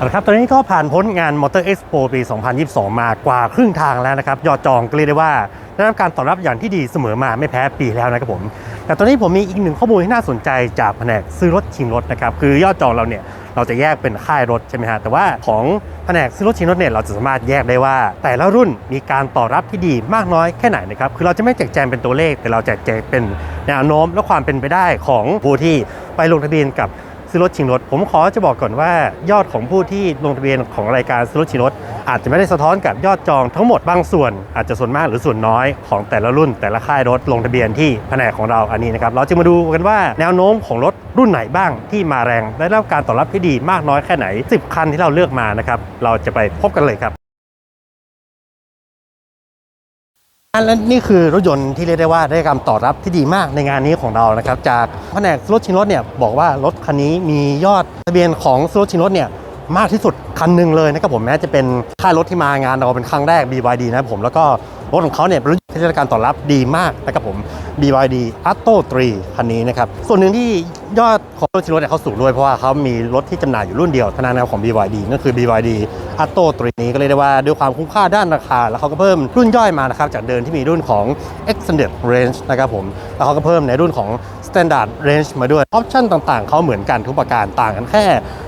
เอาละครับตอนนี้ก็ผ่านพ้นงาน Motor Expo ปี 2022 มากว่าครึ่งทางแล้วนะครับ ยอดจองเรียกได้ว่าได้รับการตอบรับอย่างที่ดีเสมอมาไม่แพ้ปีแล้วนะครับผม แต่ตอนนี้ผมมีอีกหนึ่งข้อมูลที่น่าสนใจจากแผนกซื้อรถชิงรถนะครับ คือยอดจองเราเนี่ยเราจะแยกเป็นค่ายรถใช่ไหมฮะ แต่ว่าของแผนกซื้อรถชิงรถเนี่ยเราจะสามารถแยกได้ว่า แต่ละรุ่นมีการตอบรับที่ดีมากน้อยแค่ไหนนะครับ คือเราจะไม่แจกแจงเป็นตัวเลข แต่เราแจกแจงเป็นแนวโน้มและความเป็นไปได้ของผู้ที่ไปลงทะเบียนกับ ซื้อรถชิงรถ ผมขอจะบอกก่อนว่ายอดของผู้ที่ลงทะเบียนของรายการซื้อรถชิงรถ อาจจะไม่ได้สะท้อนกับยอดจองทั้งหมดบางส่วน อาจจะส่วนมากหรือส่วนน้อยของแต่ละรุ่น แต่ละค่ายรถลงทะเบียนที่แผนกของเราอันนี้นะครับเราจะมาดูกันว่าแนวโน้มของรถรุ่นไหนบ้างที่มาแรงได้รับการตอบรับที่ดีมากน้อยแค่ไหน 10 คันที่เราเลือกมานะครับเราจะไปพบกันเลยครับ และนี่คือรถยนต์ที่เรียกได้ว่าได้การตอบรับที่ดีมากในงานนี้ของเรานะครับ จากแผนกรถชิงรถเนี่ยบอกว่ารถคันนี้มียอดทะเบียนของรถชิงรถเนี่ยมากที่สุดคันหนึ่งเลยนะครับผมแม้จะเป็นค่ายรถที่มางานเราเป็นครั้งแรก BYD นะครับผมแล้วก็ รถของเขาเนี่ยเป็นรถที่ได้การตอบรับดีมากนะครับผม BYD Atto 3 คันนี้นะครับ ส่วนหนึ่งที่ยอดของรถชิงรถเนี่ยเขาสูงด้วยเพราะว่าเขามีรถที่จำหน่ายอยู่รุ่นเดียวเท่านั้นนะครับของ BYD นั่นคือ BYD Atto 3 นี้ก็เรียได้ว่าด้วยความคุ้มค่าด้านราคา แล้วเขาก็เพิ่มรุ่นย่อยมานะครับจากเดิมที่มีรุ่นของ Extended Range นะครับผม แล้วเขาก็เพิ่มในรุ่นของ Standard Range มาด้วยออปชั่นต่างๆเขาเหมือนกันทุกประการต่างกันแค่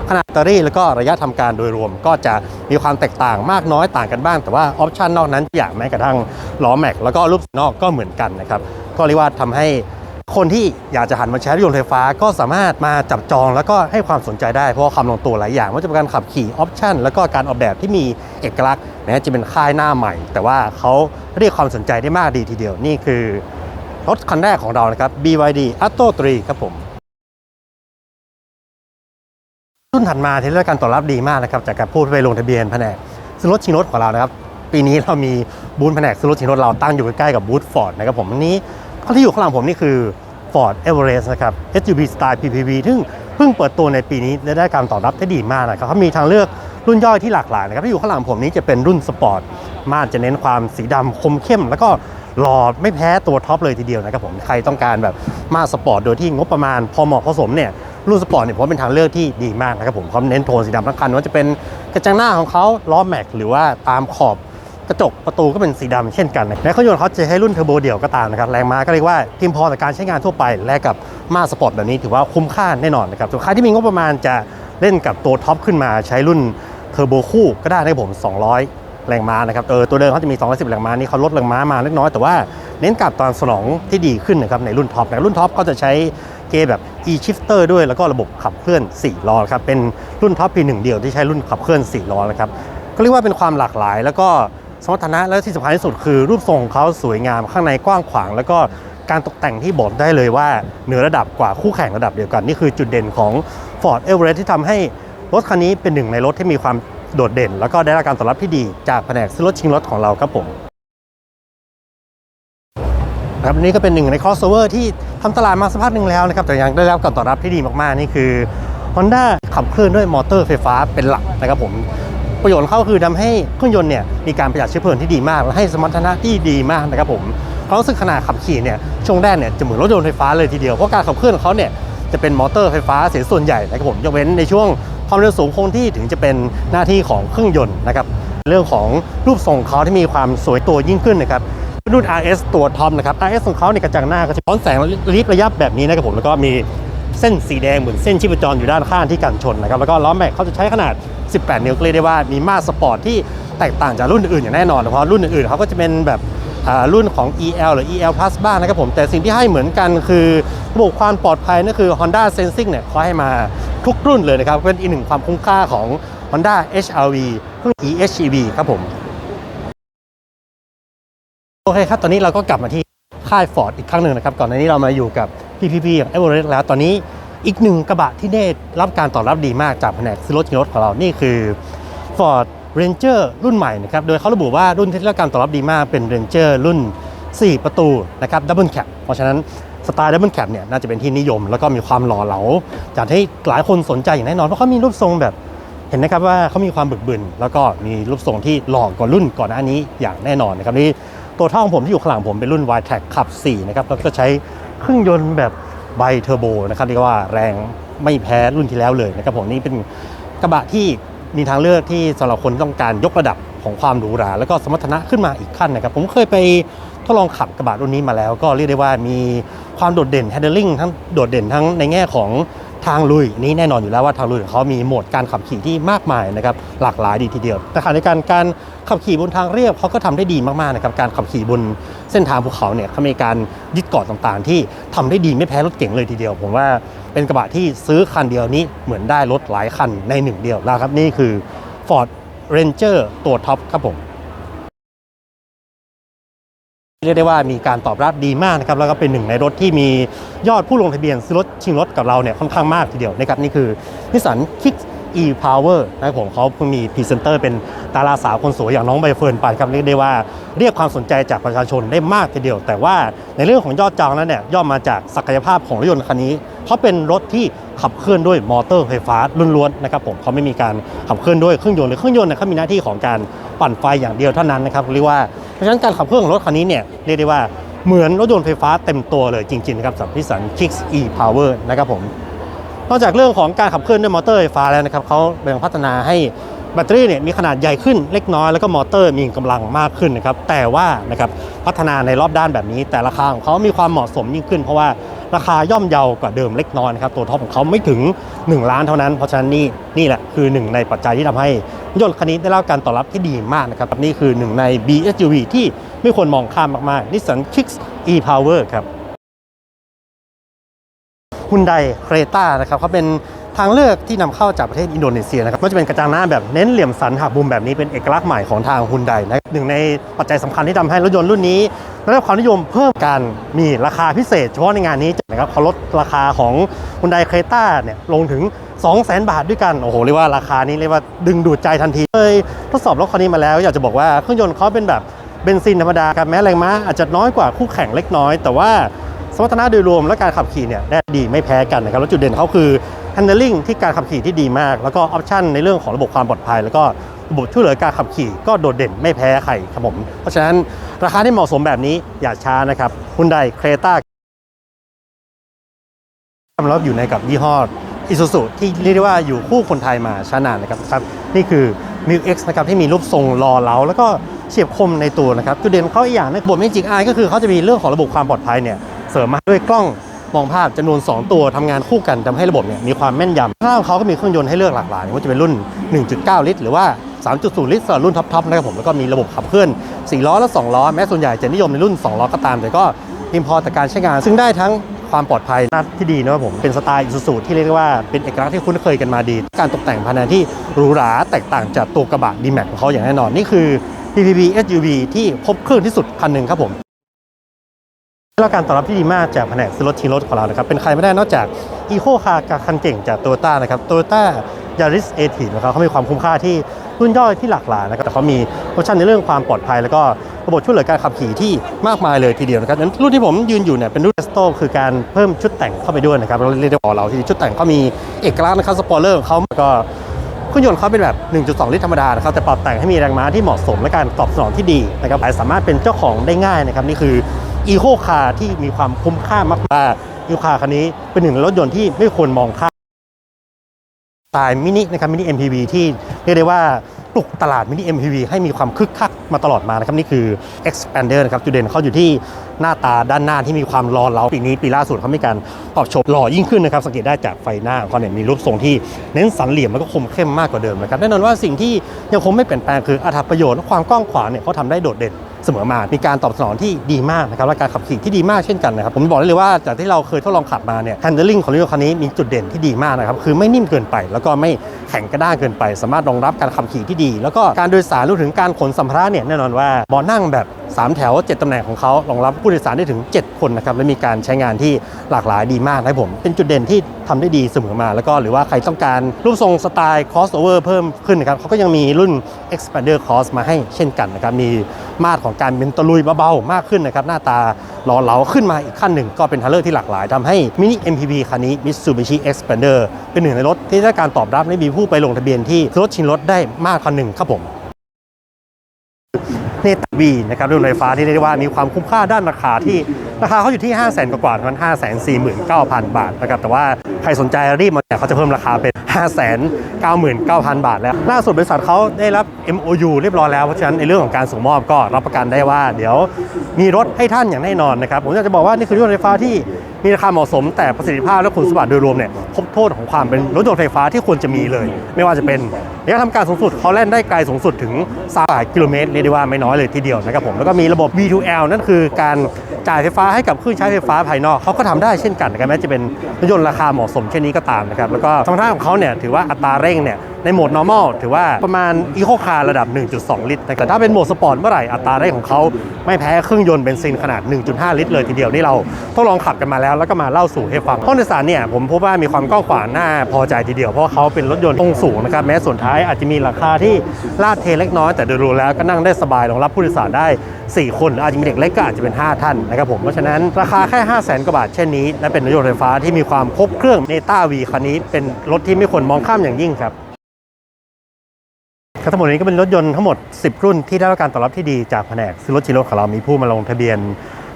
ขนาดแบตเตอรี่แล้วก็ระยะทำการโดยรวมก็จะมีความแตกต่างมากน้อยต่างกันบ้าง แต่ว่าออปชั่นนอกนั้นอย่างแม้กระทั่งล้อแม็กแล้วก็รูปนอกก็เหมือนกันนะครับก็เรียกว่าทำให้คนที่อยากจะหันมาใช้รถยนต์ไฟฟ้าก็สามารถมาจับจองแล้วก็ให้ความสนใจได้เพราะว่าความลงตัวหลายอย่างว่าจะเป็นการขับขี่ออปชันแล้วก็การออกแบบที่มีเอกลักษณ์แม้จะเป็นค่ายหน้าใหม่ แต่ว่าเขาเรียกความสนใจได้มากดีทีเดียวนี่คือรถคันแรกของเรานะครับ BYD Atto 3ครับผมรุ่นถัดมาที่ได้รับการตอบรับดีมากนะครับจากการพูดไปลงทะเบียนแผนกซื้อรถชิงรถของเรานะครับ ปีนี้เรามีบูธแผนกซื้อรถชิงรถเราตั้งอยู่ใกล้ๆกับบูธฟอร์ดนะครับผมอันนี้ข้อที่อยู่ข้างหลังผมนี่คือ Ford Everest นะครับ SUV Style PPV ซึ่งเพิ่งเปิดตัวในปีนี้และได้การตอบรับที่ดีมากนะครับเขามีทางเลือกรุ่นย่อยที่หลากหลายนะครับที่อยู่ข้างหลังผมนี้จะเป็นรุ่นสปอร์ตมากจะเน้นความสีดำคมเข้ม แล้วก็หล่อไม่แพ้ตัวท็อปเลยทีเดียวนะครับผมใครต้องการแบบมาสปอร์ตโดยที่งบประมาณพอเหมาะพอสมเนี่ยรุ่นสปอร์ตเนี่ยผมเป็นทางเลือกที่ดีมากนะครับผมเขาเน้นโทนสีดำทั้งคันว่าจะเป็นกระจังหน้าของเขาล้อแม็กหรือว่าตามขอบ กระจกประตูก็เป็นสีดำเช่นกันนะและเครื่องยนต์เขาจะให้รุ่นเทอร์โบเดี่ยวก็ตามนะครับแรงม้าก็เรียกว่าเพียงพอต่อการใช้งานทั่วไปและกับมาสปอร์ตแบบนี้ถือว่าคุ้มค่าแน่นอนนะครับส่วนใครที่มีงบประมาณจะเล่นกับตัวท็อปขึ้นมาใช้รุ่นเทอร์โบคู่ก็ได้นะครับผม 200 แรงม้านะครับ เออ ตัวเดิมเขาจะมี 210 แรงม้า นี่เขาลดแรงม้ามาเล็กน้อย แต่ว่าเน้นกับตอนสนองที่ดีขึ้นนะครับ ในรุ่นท็อปนะรุ่นท็อปก็จะใช้เกียร์แบบ e-shifter ด้วย แล้วก็ระบบขับเคลื่อน 4 ล้อครับ เป็นรุ่นท็อปปีหนึ่งเดียวที่ใช้รุ่นขับเคลื่อน 4 ล้อนะครับ ก็เรียกว่าเป็นความหลากหลาย แล้วก็ สมรรถนะและที่สำคัญที่สุดคือรูปทรงของเขาสวยงามข้างในกว้างขวาง แล้วก็การตกแต่งที่บอกได้เลยว่าเหนือระดับกว่าคู่แข่งระดับเดียวกัน นี่คือจุดเด่นของ Ford Everest ที่ทำให้รถคันนี้เป็นหนึ่งในรถที่มีความโดดเด่น แล้วก็ได้รับการตอบรับที่ดีจากแผนกซื้อรถชิงรถของเราครับผมครับนนี้ก็เป็นหนึ่งใน crossover ที่ทำตลาดมาสักพักหนึ่งแล้วนะครับแต่ยังได้รับการตอบรับที่ดีมากๆ นี่คือ Honda ขับเคลื่อนด้วยมอเตอร์ไฟฟ้าเป็นหลักนะครับผม ประโยชน์ของเขาคือทำให้เครื่องยนต์เนี่ยมีการประหยัดเชื้อเพลิงที่ดีมาก และให้สมรรถนะที่ดีมากนะครับผมความรู้สึกขนาดขับขี่เนี่ยช่วงแรกเนี่ยจะเหมือนรถยนต์ไฟฟ้าเลยทีเดียวเพราะการขับเคลื่อนของเขาเนี่ยจะเป็นมอเตอร์ไฟฟ้าเสียส่วนใหญ่นะครับผมยกเว้นในช่วงความเร็วสูงคงที่ถึงจะเป็นหน้าที่ของเครื่องยนต์นะครับเรื่องของรูปทรงเขาที่มีความสวยตัวยิ่งขึ้นนะครับรุ่น RS ตัวท็อปนะครับ RS ของเขาในยกระจังหน้าก็จะซ้อนแสงริบระยับแบบนี้นะครับผมแล้วก็มีเส้นสีแดงเหมือนเส้นชีพจรอยู่ด้านข้างที่กันชนนะครับแล้วก็ล้อแม็กเขาจะใช้ขนาด 18 นิ้วก็เรียกได้ว่ามีมาสสปอร์ตที่แตกต่างจากรุ่นอื่นอย่างแน่นอน เพราะรุ่นอื่นๆเขาก็จะเป็นแบบรุ่นของ EL หรือ EL Plus บ้างนะครับผม แต่สิ่งที่ให้เหมือนกันคือระบบความปลอดภัยนั่นคือ Honda Sensing เนี่ยเขาให้มาทุกรุ่นเลยนะครับ เป็นอีกหนึ่งความคุ้มค่าของ Honda HRV รุ่น EHEV ครับผม โอเคครับ ตอนนี้เราก็กลับมาที่ค่าย Ford อีกครั้งหนึ่งนะครับ ก่อนหน้านี้เรามาอยู่กับ PPP อย่าง e v e r e s t แล้ว ตอนนี้ อีกหนึ่งกระบะที่ได้รับการตอบรับดีมากจากแผนกซื้อรถยนต์ของเรานี่คือ Ford Ranger รุ่นใหม่นะครับ โดยเขาระบุว่ารุ่นที่ได้รับการตอบรับดีมากเป็น Ranger รุ่น 4 ประตูนะครับ Double Cab เพราะฉะนั้นสไตล์ Double Cab เนี่ยน่าจะเป็นที่นิยม แล้วก็มีความหล่อเหลาจากให้หลายคนสนใจอย่างแน่นอน เพราะเขามีรูปทรงแบบเห็นนะครับว่าเขามีความบึกบึน แล้วก็มีรูปทรงที่หล่อกว่ารุ่นก่อนหน้านี้อย่างแน่นอนนะครับนี่ตัวท่อของผมที่อยู่ข้างหลังผมเป็นรุ่น y t e c ขับ 4 นะครับแล้วก็ใช้เครื่องยนต์แบบ ไบเทอร์โบนะครับเรียกว่าแรงไม่แพ้รุ่นที่แล้วเลยนะครับผมนี่เป็นกระบะที่มีทางเลือกที่สำหรับคนต้องการยกระดับของความหรูหรา แล้วก็สมรรถนะขึ้นมาอีกขั้นนะครับ ผมเคยไปทดลองขับกระบะรุ่นนี้มาแล้ว ก็เรียกได้ว่ามีความโดดเด่น handling ทั้งโดดเด่นทั้งในแง่ของทางลุยนี้แน่นอนอยู่แล้วว่าทางลุยของเขามีโหมดการขับขี่ที่มากมายนะครับหลากหลายดีทีเดียวแต่ขณะในการการ ขับขี่บนทางเรียบเขาก็ทำได้ดีมากๆนะครับการขับขี่บนเส้นทางภูเขาเนี่ยเขามีการยึดเกาะต่างๆ ที่ทำได้ดีไม่แพ้รถเก๋งเลยทีเดียว ผมว่าเป็นกระบะที่ซื้อคันเดียวนี้เหมือนได้รถหลายคันในหนึ่งเดียวแล้วครับนี่คือ Ford Ranger ตัวท็อปครับผมเรียกได้ว่ามีการตอบรับดีมากนะครับแล้วก็เป็นหนึ่งในรถที่มียอดผู้ลงทะเบียนซื้อรถชิงรถกับเราเนี่ยค่อนข้างมากทีเดียวนะครับนี่คือนิสสัน Kicks e ePower นะครับผมเขาเพิ่งมีพรีเซนเตอร์เป็นดาราสาวคนสวยอย่างน้องใบเฟิร์นไปครับเรียกได้ว่าเรียกความสนใจจากประชาชนได้มากทีเดียว แต่ว่าในเรื่องของยอดจองนั้นเนี่ยย่อมมาจากศักยภาพของรถยนต์คันนี้เขาะเป็นรถที่ขับเคลื่อนด้วยมอเตอร์ไฟฟ้าล้วนๆนะครับผมเขาไม่มีการขับเคลื่อนด้วยเครื่องยนต์หรือเครื่องยนต์เนี่ยเขามีหน้าที่ของการปั่นไฟอย่างเดียวเท่านั้นนะครับเรียกว่าเพราะฉะนั้นการขับเคลื่อนของรถคันนี้เนี่ยเรียกได้ว่าเหมือนรถยนต์ไฟฟ้าเต็มตัวเลยจริงๆนะครับสำหรับนิสสัน Kicks e Power นะครับผม นอกจากเรื่องของการขับเคลื่อนด้วยมอเตอร์ไฟฟ้าแล้วนะครับเขายังพัฒนาให้แบตเตอรี่เนี่ยมีขนาดใหญ่ขึ้นเล็กน้อยแล้วก็มอเตอร์มีกำลังมากขึ้นนะครับแต่ว่านะครับพัฒนาในรอบด้านแบบนี้ แต่ราคาของเขามีความเหมาะสมยิ่งขึ้น เพราะว่าราคาย่อมเยาวกว่าเดิมเล็กน้อยนะครับตัวท็อปของเขาไม่ถึง 1 ล้านเท่านั้น เพราะฉะนั้นนี่นี่แหละคือหนึ่งในปัจจัยที่ทำให้ยนต์คันนี้ได้รับการตอบรับที่ดีมากนะครับนี่คือหนึ่งใน BSUV ที่ไม่ควรมองข้ามมากๆ Nissan Kicks e-Power ครับ ฮุนไดเครตานะครับเขาเป็นทางเลือกที่นำเข้าจากประเทศอินโดนีเซียนะครับก็จะเป็นกระจังหน้าแบบเน้นเหลี่ยมสันหักมุมแบบนี้เป็นเอกลักษณ์ใหม่ของทางฮุนไดนะหนึ่งในปัจจัยสำคัญที่ทำให้รถยนต์รุ่นนี้ได้รับความนิยมเพิ่มการมีราคาพิเศษเฉพาะในงานนี้นะครับเขาลดราคาของฮุนไดเครตาเนี่ยลงถึง 200,000 บาทด้วยกันโอ้โหเรียกว่าราคานี้เรียกว่าดึงดูดใจทันทีเลยทดสอบรถคันนี้มาแล้ว อยากจะบอกว่าเครื่องยนต์เขาเป็นแบบเบนซินธรรมดาครับแม้แรงม้าอาจจะน้อยกว่าคู่แข่งเล็กน้อย แต่ว่า สมรรถนะโดยรวมและการขับขี่เนี่ยได้ดีไม่แพ้กันนะครับแล้วจุดเด่นเขาคือ handling ที่การขับขี่ที่ดีมาก แล้วก็ออปชันในเรื่องของระบบความปลอดภัย แล้วก็ระบบช่วยเหลือการขับขี่ก็โดดเด่นไม่แพ้ใครครับผม เพราะฉะนั้นราคาที่เหมาะสมแบบนี้อย่าช้านะครับคุณไดเครตาเราอยู่ในกับยี่ห้ออิซูซุที่เรียกได้ว่าอยู่คู่คนไทยมาช้านานนะครับครับนี่คือ m i l X นะครับที่มีรูปทรงรอเล้าแล้วก็เฉียบคมในตัวนะครับจุดเด่นเขาอีกอย่างนะบท Magic Eye ก็คือเขาจะมีเรื่องของระบบความปลอดภัยเนี่ย เสริมมาด้วยกล้องมองภาพจำนวน 2 ตัวทำงานคู่กันทำให้ระบบเนี่ยมีความแม่นยำข้างเขาก็มีเครื่องยนต์ให้เลือกหลากหลายว่าจะเป็นรุ่น 1.9 ลิตร หรือว่า 3.0 ลิตรสำหรับรุ่นท็อปๆนะครับผมแล้วก็มีระบบขับเคลื่อน 4 ล้อและ 2 ล้อ แม้ส่วนใหญ่จะนิยมในรุ่น 2 ล้อก็ตาม แต่ก็พิมพอต่อการใช้งาน ซึ่งได้ทั้งความปลอดภัยน้าที่ดีนะครับผมเป็นสไตล์อิซูซูที่เรียกว่าเป็นเอกลักษณ์ที่คุ้นเคยกันมาดี การตกแต่งภายในที่หรูหราแตกต่างจากตัวกระบะ D-Max ของเขาอย่างแน่นอนนี่คือ PPV SUV ที่ครบเครื่องที่สุดคันหนึ่งครับผม ได้รับการตอบรับที่ดีมากจากแผนกซื้อรถชิงรถของเรานะครับ เป็นใครไม่ได้นอกจากอีโคคาร์คันเก่งจากโตโยต้านะครับโตโยต้ายาริสเอทีนะครับเขามีความคุ้มค่าที่รุ่นย่อยที่หลากหลายนะครับ แต่เขามีออปชั่นในเรื่องความปลอดภัย แล้วก็ระบบช่วยเหลือการขับขี่ที่มากมายเลยทีเดียวนะครับงั้นรุ่นที่ผมยืนอยู่เนี่ยเป็นรุ่นเอสโตคือการเพิ่มชุดแต่งเข้าไปด้วยนะครับเราเรียกได้ว่าเราที่ชุดแต่งเขามีเอกลักษณ์นะครับสปอยเลอร์ของเขาก็เครื่องยนต์เขาเป็นแบบ 1.2 ลิตรธรรมดานะครับ แต่ปรับแต่งให้มีแรงม้าที่เหมาะสมและการตอบสนองที่ดีนะครับสามารถเป็นเจ้าของได้ง่ายนะครับ นี่คือ อีโคคาร์ที่มีความคุ้มค่ามากๆอีโคคาร์คันนี้เป็นหนึ่งรถยนต์ที่ไม่ควรมองข้ามสไตล์มินินะครับมินิ MPV ที่เรียกได้ว่าปลุกตลาดมินิ MPV ให้มีความคึกคักมาตลอดมานะครับนี่คือ Expander นะครับจุดเด่นเขาอยู่ที่หน้าตาด้านหน้าที่มีความรอนเร้าปีนี้ปีล่าสุดเขามีการปรับโฉบหล่อยิ่งขึ้นนะครับสังเกตได้จากไฟหน้าของเขาเนี่ยมีรูปทรงที่เน้นสันเหลี่ยมแล้วก็คมเข้มมากกว่าเดิมนะครับแน่นอนว่าสิ่งที่ยังคงไม่เปลี่ยนแปลงคืออัตราประโยชน์และความกว้างขวางเนี่ยเขาทำได้โดดเด่น เสมอมา มีการตอบสนองที่ดีมากนะครับและการขับขี่ที่ดีมากเช่นกันนะครับ ผมบอกได้เลยว่าจากที่เราเคยทดลองขับมาเนี่ย handling ของรถยนต์คันนี้มีจุดเด่นที่ดีมากนะครับ คือไม่นิ่มเกินไป แล้วก็ไม่แข็งกระด้างเกินไป สามารถรองรับการขับขี่ที่ดี แล้วก็การโดยสารรวมถึงการขนสัมภาระเนี่ยแน่นอนว่าเบาะนั่งแบบ 3 แถว 7 ตำแหน่งของเขารองรับผู้โดยสารได้ถึง 7 คนนะครับและมีการใช้งานที่หลากหลายดีมากนะครับผม เป็นจุดเด่นที่ทำได้ดีเสมอมา แล้วก็หรือว่าใครต้องการรูปทรงสไตล์ crossover เพิ่มขึ้นนะครับเขาก็ยังมีรุ่น expander cross มาให้เช่นกันนะครับมีมาตรของการเป็นตะลุยเบาๆมากขึ้นนะครับหน้าตาหล่อเหลาขึ้นมาอีกขั้นหนึ่งก็เป็นทางเลือกที่หลากหลายทำให้ mini MPV คันนี้ Mitsubishi Expander เป็นหนึ่งในรถที่ได้การตอบรับและมีผู้ไปลงทะเบียนที่รถชิงรถได้มากคันหนึ่งครับผม เนตวีนะครับรุ่นไฟฟ้าที่เรียกได้ว่ามีความคุ้มค่าด้านราคาที่ราคาเขาอยู่ที่ 5 0 0 0 0 0กว่าประมาณ5 4 9 0 0 0 บาทนะครับแต่ว่าใครสนใจรีบมาเนี่ยเขาจะเพิ่มราคาเป็น 599,000 บาทแล้ว ล่าสุดบริษัทเขาได้รับ MOU เรียบร้อยแล้ว เพราะฉะนั้นในเรื่องของการส่งมอบก็รับประกันได้ว่า เดี๋ยวมีรถให้ท่านอย่างแน่นอนนะครับ ผมอยากจะบอกว่านี่คือรถยนต์ไฟฟ้าที่มีราคาเหมาะสมแต่ประสิทธิภาพและคุณสมบัติโดยรวมเนี่ยครบโทษของความเป็นรถยนต์ไฟฟ้าที่ควรจะมีเลย ไม่ว่าจะเป็นระยะทำการสูงสุดเขาแล่นได้ไกลสูงสุดถึง3กิโลเมตรเรียกได้ว่าไม่น้อยเลยทีเดียวนะครับผมแล้วก็มีระบบ V2L นั่นคือการ จ่ายไฟฟ้าให้กับเครื่องใช้ไฟฟ้าภายนอกเขาก็ทำได้เช่นกันนะครับแม้จะเป็นรถยนต์ราคาเหมาะสมเช่นนี้ก็ตามนะครับแล้วก็สมรรถนะของเขาเนี่ยถือว่าอัตราเร่งเนี่ย ในโหมด normal ถือว่าประมาณ eco car ระดับ 1.2 ลิตร แต่ถ้าเป็นโหมดสปอร์ตเมื่อไหร่อัตราเร่งของเขาไม่แพ้เครื่องยนต์เบนซินขนาด 1.5 ลิตรเลยทีเดียวนี่เราทดลองขับกันมาแล้วแล้วก็มาเล่าสู่ให้ฟังห้องโดยสารเนี่ยผมพบว่ามีความกว้างขวางน่าพอใจทีเดียวเพราะเขาเป็นรถยนต์ทรงสูงนะครับแม้ส่วนท้ายอาจจะมีราคาที่ลาดเทเล็กน้อยแต่โดยรวมแล้วก็นั่งได้สบายรองรับผู้โดยสารได้ 4 คน อาจจะมีเด็กเล็กก็อาจจะเป็น 5 ท่านนะครับผมเพราะฉะนั้นราคาแค่ 5 0 0 0 0 0กว่าบาทเช่นนี้ และเป็นรถยนต์ไฟฟ้าที่มีความครบเครื่องเนต้าวีคันนี้เป็นรถที่ไม่ควรมองข้ามอย่างยิ่งครับ ทั้งหมดนี้ก็เป็นรถยนต์ทั้งหมด 10 รุ่นที่ได้รับการตอบรับที่ดีจากแผนกซื้อรถชิโร่ของเรามีผู้มาลงทะเบียน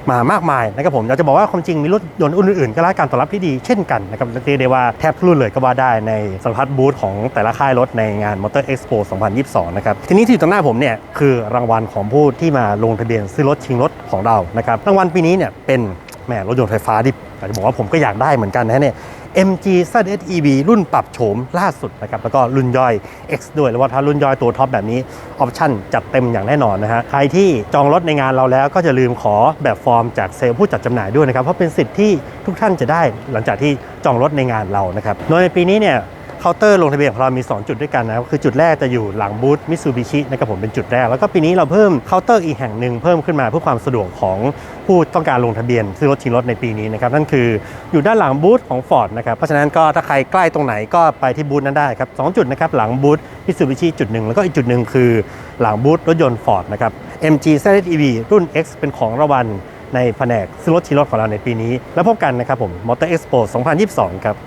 มามากมายนะครับผมอยาจะบอกว่าความจริงมีรถยนต์อื่นๆก็ได้รับการตอบรับที่ดีเช่นกันนะครับเรียกได้ว่าแทบทุกรุ่นเลยก็ว่าได้ในสารพัดบูธของแต่ละค่ายรถในงาน Motor Expo 2022 นะครับ ทีนี้ที่อยู่ตรงหน้าผมเนี่ยคือรางวัลของผู้ที่มาลงทะเบียนซื้อรถชิงรถของเรานะครับรางวัลปีนี้เนี่ยเป็นแหมรถยนต์ไฟฟ้าที่อยากจะบอกว่าผมก็อยากได้เหมือนกันนะเนี่ย MG ZS EV รุ่นปรับโฉมล่าสุดนะครับแล้วก็รุ่นย่อย X ด้วย แล้วว่าถ้ารุ่นย่อยตัวท็อปแบบนี้ ออปชั่นจัดเต็มอย่างแน่นอนนะฮะใครที่จองรถในงานเราแล้วก็จะลืมขอแบบฟอร์มจากเซลล์ผู้จัดจำหน่ายด้วยนะครับ เพราะเป็นสิทธิ์ที่ทุกท่านจะได้หลังจากที่จองรถในงานเรานะครับโดยในปีนี้เนี่ย เคาน์เตอร์ลงทะเบียนของเรามี 2 จุดด้วยกันนะครับคือจุดแรกจะอยู่หลังบูธมิตซูบิชินะครับผมเป็นจุดแรก แล้วก็ปีนี้เราเพิ่มเคาน์เตอร์อีกแห่งหนึ่งเพิ่มขึ้นมาเพื่อความสะดวกของผู้ต้องการลงทะเบียนซื้อรถชิงรถในปีนี้นะครับนั่นคืออยู่ด้านหลังบูธของ Ford นะครับเพราะฉะนั้นก็ถ้าใครใกล้ตรงไหนก็ไปที่บูธนั้นได้ครับสองจุดนะครับหลังบูธมิตซูบิชิจุดหนึ่งแล้วก็อีกจุดหนึ่งคือหลังบูธรถยนต์ Ford นะครับ MG ZS EV รุ่น X เป็นของรางวัลในแผนกซื้อรถชิงรถของเราในปีนี้ แล้วพบกันนะครับผม Motor Expo 2022 ครับ